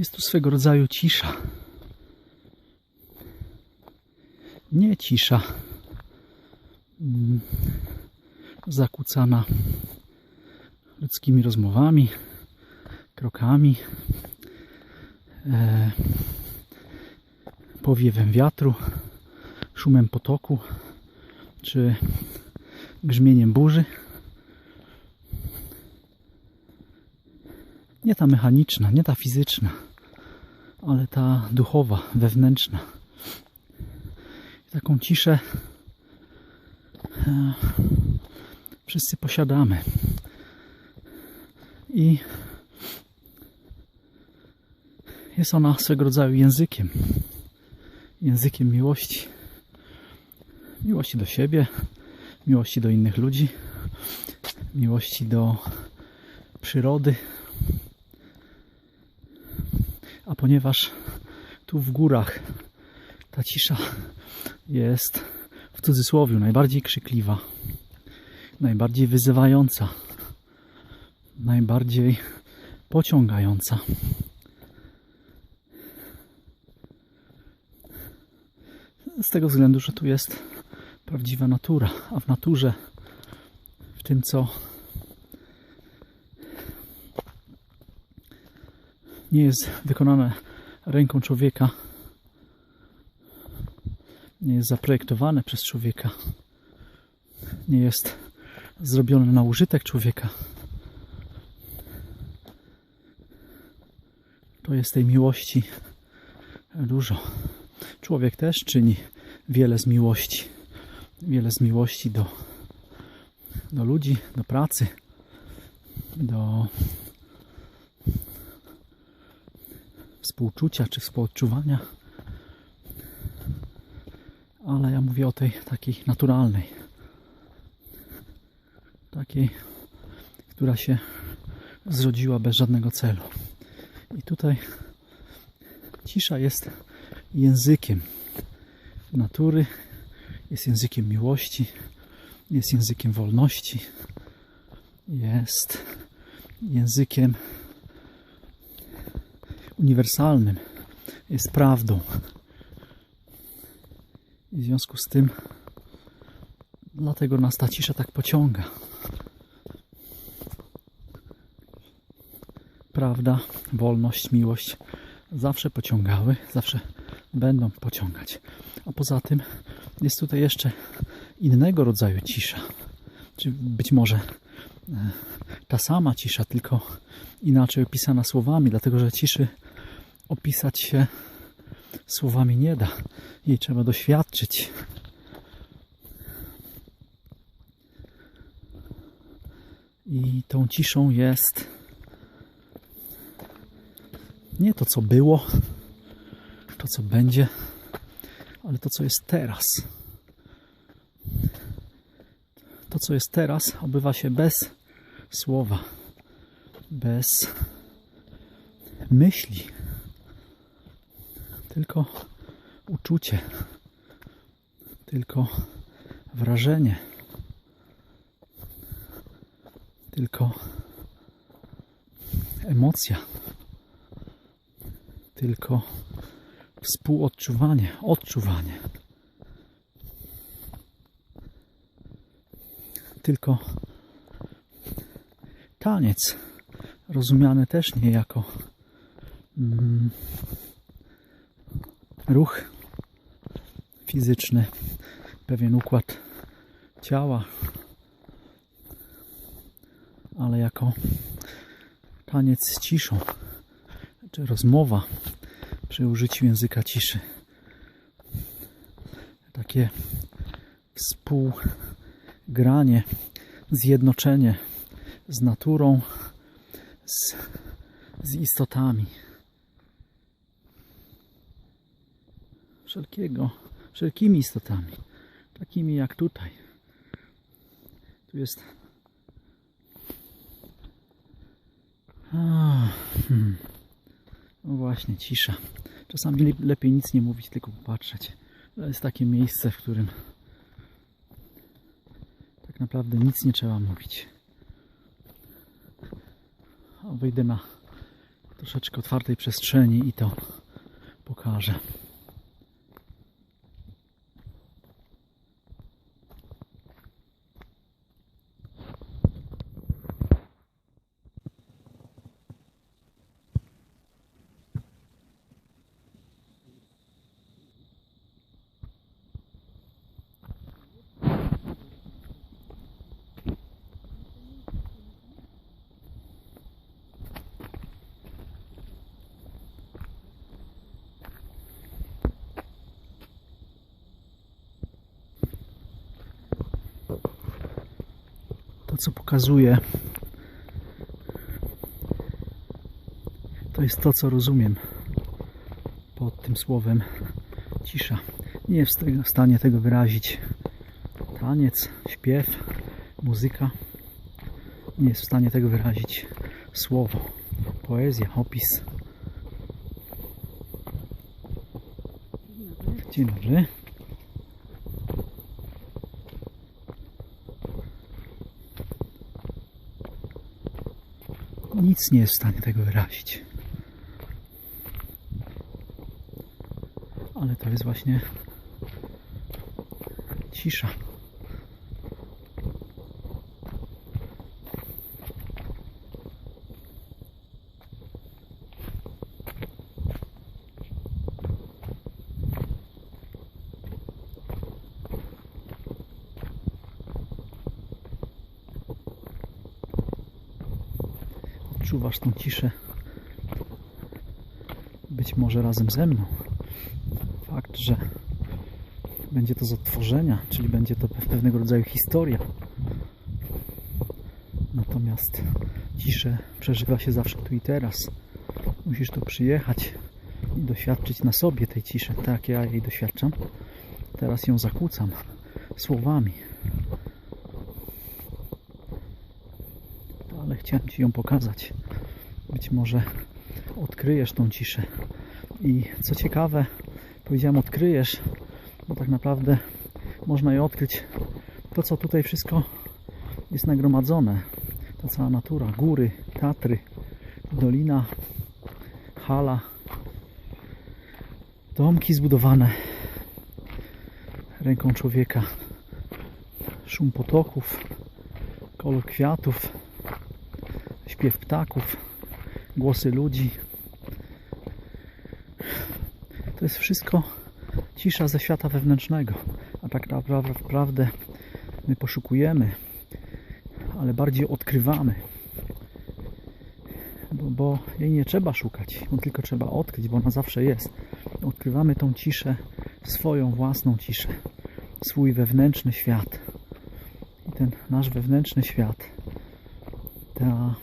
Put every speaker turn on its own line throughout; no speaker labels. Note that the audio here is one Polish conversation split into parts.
Jest tu swego rodzaju cisza. Nie cisza mm, zakłócana ludzkimi rozmowami, krokami, e, powiewem wiatru, szumem potoku czy grzmieniem burzy. Nie ta mechaniczna, nie ta fizyczna, ale ta duchowa, wewnętrzna. Taką ciszę e, wszyscy posiadamy. I jest ona swego rodzaju językiem. Językiem miłości. Miłości do siebie, miłości do innych ludzi, miłości do przyrody. A ponieważ tu w górach ta cisza jest w cudzysłowie najbardziej krzykliwa, najbardziej wyzywająca, najbardziej pociągająca. Z tego względu, że tu jest prawdziwa natura, a w naturze, w tym co nie jest wykonane ręką człowieka, nie jest zaprojektowane przez człowieka, nie jest zrobione na użytek człowieka. To jest tej miłości dużo. Człowiek też czyni wiele z miłości. Wiele z miłości do, do ludzi, do pracy, do współczucia czy współodczuwania. Ale ja mówię o tej takiej naturalnej. Takiej, która się zrodziła bez żadnego celu. I tutaj cisza jest językiem natury, jest językiem miłości, jest językiem wolności, jest językiem uniwersalnym, jest prawdą. I w związku z tym dlatego nas ta cisza tak pociąga. Prawda, wolność, miłość zawsze pociągały, zawsze będą pociągać. A poza tym jest tutaj jeszcze innego rodzaju cisza. Czy być może e, ta sama cisza, tylko inaczej opisana słowami, dlatego że ciszy opisać się słowami nie da. Jej trzeba doświadczyć. I tą ciszą jest nie to, co było, to, co będzie, ale to, co jest teraz. To, co jest teraz, obywa się bez słowa, bez myśli, tylko uczucie, tylko wrażenie, tylko emocja, tylko współodczuwanie, odczuwanie. Tylko taniec, rozumiany też nie jako mm, ruch fizyczny, pewien układ ciała, ale jako taniec z ciszą, czy rozmowa przy użyciu języka ciszy. Takie współgranie, zjednoczenie z naturą, z, z istotami. Wszelkiego, wszelkimi istotami, takimi jak tutaj. Tu jest. Ah, hmm. No właśnie, cisza. Czasami le- lepiej nic nie mówić, tylko popatrzeć. To jest takie miejsce, w którym tak naprawdę nic nie trzeba mówić. Wyjdę na troszeczkę otwartej przestrzeni i to pokażę. Co pokazuje, to jest to, co rozumiem pod tym słowem cisza. Nie jest w tego- w stanie tego wyrazić taniec, śpiew, muzyka. Nie jest w stanie tego wyrazić słowo, poezja, opis. Dzień dobry. Nic nie jest w stanie tego wyrazić. Ale to jest właśnie cisza. Odczuwasz tą ciszę. Być może razem ze mną. Fakt, że będzie to z odtworzenia, czyli będzie to pe- pewnego rodzaju historia. Natomiast ciszę przeżywa się zawsze tu i teraz. Musisz tu przyjechać i doświadczyć na sobie tej ciszy, tak ja jej doświadczam. Teraz ją zakłócam słowami. Ale chciałem Ci ją pokazać. Być może odkryjesz tą ciszę. I co ciekawe, powiedziałem odkryjesz, bo tak naprawdę można je odkryć to, co tutaj wszystko jest nagromadzone. Ta cała natura, góry, Tatry, dolina, hala, domki zbudowane ręką człowieka, szum potoków, kolor kwiatów, śpiew ptaków, głosy ludzi. To jest wszystko cisza ze świata wewnętrznego. A tak naprawdę my poszukujemy, ale bardziej odkrywamy. Bo, bo jej nie trzeba szukać, ją tylko trzeba odkryć, bo ona zawsze jest. Odkrywamy tą ciszę, swoją własną ciszę, swój wewnętrzny świat. I ten nasz wewnętrzny świat, ta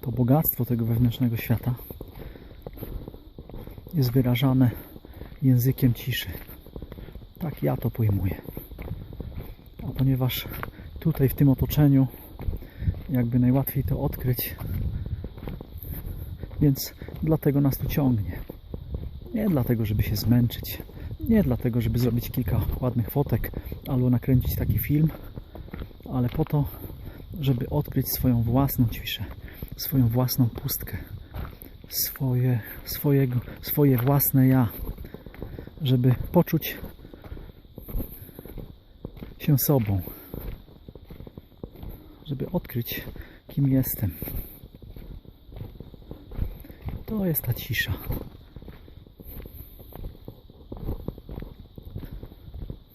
to bogactwo tego wewnętrznego świata jest wyrażane językiem ciszy. Tak ja to pojmuję. A ponieważ tutaj w tym otoczeniu jakby najłatwiej to odkryć, więc dlatego nas tu ciągnie. Nie dlatego, żeby się zmęczyć, nie dlatego, żeby zrobić kilka ładnych fotek albo nakręcić taki film, ale po to, żeby odkryć swoją własną ciszę, swoją własną pustkę, swoje, swojego, swoje własne ja, żeby poczuć się sobą, żeby odkryć, kim jestem. To jest ta cisza.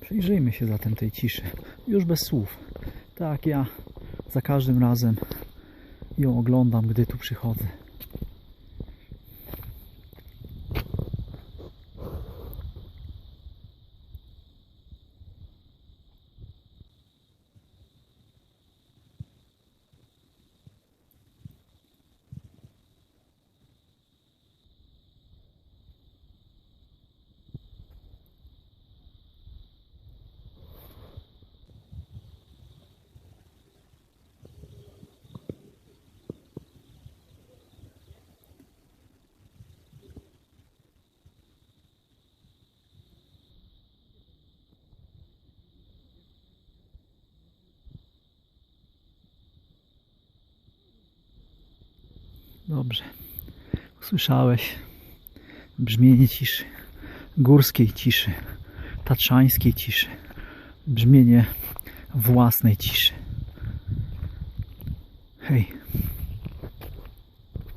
Przyjrzyjmy się zatem tej ciszy, już bez słów. Tak, ja za każdym razem ją oglądam, gdy tu przychodzę. Dobrze. Usłyszałeś brzmienie ciszy, górskiej ciszy, tatrzańskiej ciszy, brzmienie własnej ciszy. Hej,